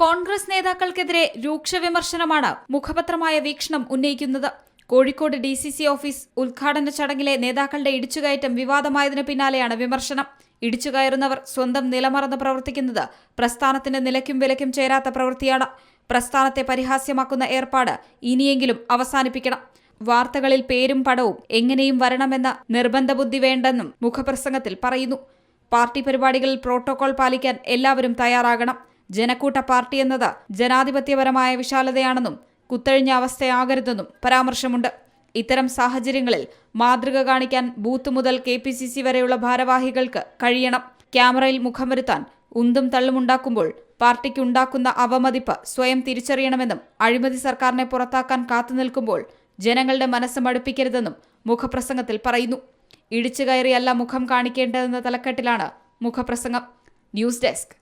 കോൺഗ്രസ് നേതാക്കൾക്കെതിരെ രൂക്ഷ വിമർശനമാണ് മുഖപത്രമായ വീക്ഷണം ഉന്നയിക്കുന്നത്. Kozhikode D C C office ഉദ്ഘാടന ചടങ്ങിലെ നേതാക്കളുടെ ഇടിച്ചുകയറ്റം വിവാദമായതിനു പിന്നാലെയാണ് വിമർശനം. ഇടിച്ചുകയറുന്നവർ സ്വന്തം നിലമറന്ന് പ്രവർത്തിക്കുന്നത് പ്രസ്ഥാനത്തിന്റെ നിലയ്ക്കും വിലയ്ക്കും ചേരാത്ത പ്രവൃത്തിയാണ്. പ്രസ്ഥാനത്തെ പരിഹാസ്യമാക്കുന്ന ഏർപ്പാട് ഇനിയെങ്കിലും അവസാനിപ്പിക്കണം. വാർത്തകളിൽ പേരും പടവും എങ്ങനെയും വരണമെന്ന നിർബന്ധബുദ്ധി വേണ്ടെന്നും മുഖപ്രസംഗത്തിൽ പറയുന്നു. പാർട്ടി പരിപാടികളിൽ പ്രോട്ടോകോൾ പാലിക്കാൻ എല്ലാവരും തയ്യാറാകണം. ജനക്കൂട്ട പാർട്ടി എന്നത് ജനാധിപത്യപരമായ വിശാലതയാണെന്നും കുത്തഴിഞ്ഞ അവസ്ഥയാകരുതെന്നും പരാമർശമുണ്ട്. ഇത്തരം സാഹചര്യങ്ങളിൽ മാതൃക കാണിക്കാൻ ബൂത്ത് മുതൽ കെ പി സി സി വരെയുള്ള ഭാരവാഹികൾക്ക് കഴിയണം. ക്യാമറയിൽ മുഖം വരുത്താൻ ഉന്തും തള്ളുമുണ്ടാക്കുമ്പോൾ പാർട്ടിക്കുണ്ടാക്കുന്ന അവമതിപ്പ് സ്വയം തിരിച്ചറിയണമെന്നും അഴിമതി സർക്കാരിനെ പുറത്താക്കാൻ കാത്തുനിൽക്കുമ്പോൾ ജനങ്ങളുടെ മനസ്സ് മടുപ്പിക്കരുതെന്നും മുഖപ്രസംഗത്തിൽ പറയുന്നു. ഇടിച്ചു കയറിയല്ല മുഖം കാണിക്കേണ്ടതെന്ന തലക്കെട്ടിലാണ് മുഖപ്രസംഗം. News desk.